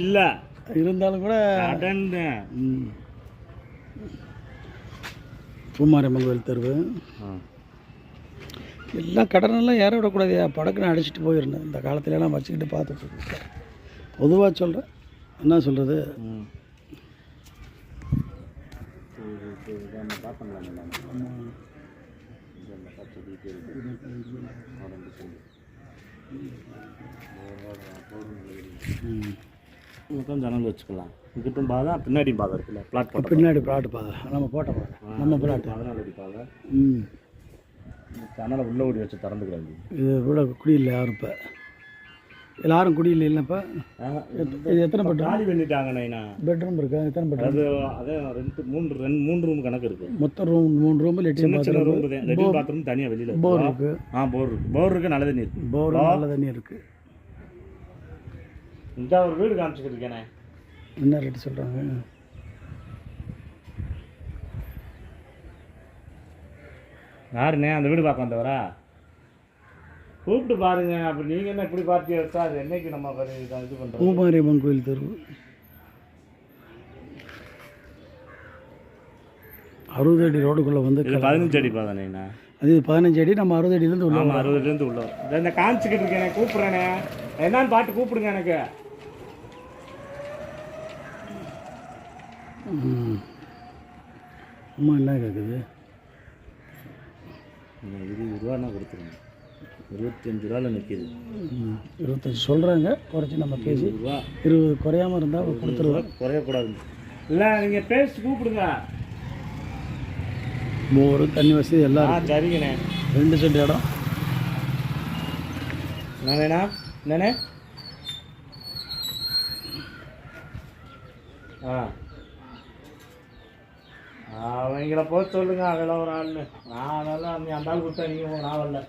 இல்லை. இருந்தாலும் கூட கடன் ம். பூமாரியம்மன் கோயில் தெருவு. எல்லாம் கடனெல்லாம் ஏற விடக்கூடாதுயா படக்குன்னு அடிச்சிட்டு போயிடணும் இந்த காலத்துல எல்லாம் வச்சுக்கிட்டு பார்த்துட்டு பொதுவாக சொல்கிறேன் என்ன சொல்கிறது பக்கம் ஜன்னல் வச்சுக்கலாம். இங்கிட்டும் பாதை பின்னாடி பாதை இருக்குல்ல பிளாட் போட்ட பின்னாடி பிளாட்டு பாதை. நம்ம போட்ட பாதை. நம்ம பிளாட்டு பதினாலு அடி பாதை. ம். ஜன்னலை உள்ள ஓடி வச்சு திறந்துக்கிறாங்க. இது கூட குடியில் யாரும் இப்போ. எல்லாரும் குடியில் இல்லைப்பா இது எத்தனை பெட்ரூம் காலி பண்ணிட்டாங்க நைனா. பெட்ரூம் இருக்கா? எத்தனை பெட்ரூம் அது அதே ரெண்டு மூன்று ரெண்டு மூணு ரூம் கணக்கு இருக்கு. மொத்தம் ரூம் மூணு ரூம் லெட்டின் சின்ன ரூம் லெட்டின் பாத்ரூம் தனியாக வெளியில் போர் இருக்குது ஆ போர் இருக்கு. போர் இருக்கு நல்ல தண்ணி இருக்கு. போர் நல்ல தண்ணி இருக்குது இந்த ஒரு வீடு காமிச்சுக்கிட்டு இருக்கேனே. என்ன ரேட்டு சொல்கிறாங்க யாருண்ணே அந்த வீடு பார்க்க வந்தவரா? கூப்பிட்டு பாருங்க அப்படி நீங்கள் என்ன இப்படி பார்த்து வச்சா அது என்னைக்கு நம்ம இதை பண்ணுறோம் பூமாரியம்மன் கோயில் தெரு. அறுபது அடி ரோடுக்குள்ளே வந்து பதினஞ்சு அடி பாதானேண்ணா. அது பதினஞ்சு அடி நம்ம அறுபது அடியிலேருந்து உள்ள ஆமாம் அறுபதுலேருந்து உள்ள இந்த காமிச்சிக்கிட்டு இருக்கேனே கூப்பிட்றேனே. என்னன்னு பார்த்து கூப்பிடுங்க எனக்கு. அம்மா என்ன கேட்குது இருபது ரூபான்னா கொடுத்துருங்க. இருபத்தஞ்சு ரூபாவில் நிற்கிது. இருபத்தஞ்சி சொல்கிறாங்க குறைச்சி நம்ம பேசி ரூபா. இருபது குறையாம இருந்தால் கொடுத்துருவோம். குறையக்கூடாது. இல்லை நீங்கள் பேசி கூப்பிடுங்க. போரு தண்ணி வசதி எல்லாம். சரிங்கண்ணே. ரெண்டு சென்ட் இடம். என்னண்ணா என்னண்ணே? ஆ. அவங்கள போக சொல்லுங்க அதெல்லாம் ஒரு ஆள்னு. நான் அதெல்லாம் நீ அந்த ஆள் கொடுத்தா நீங்கள் நான் வரல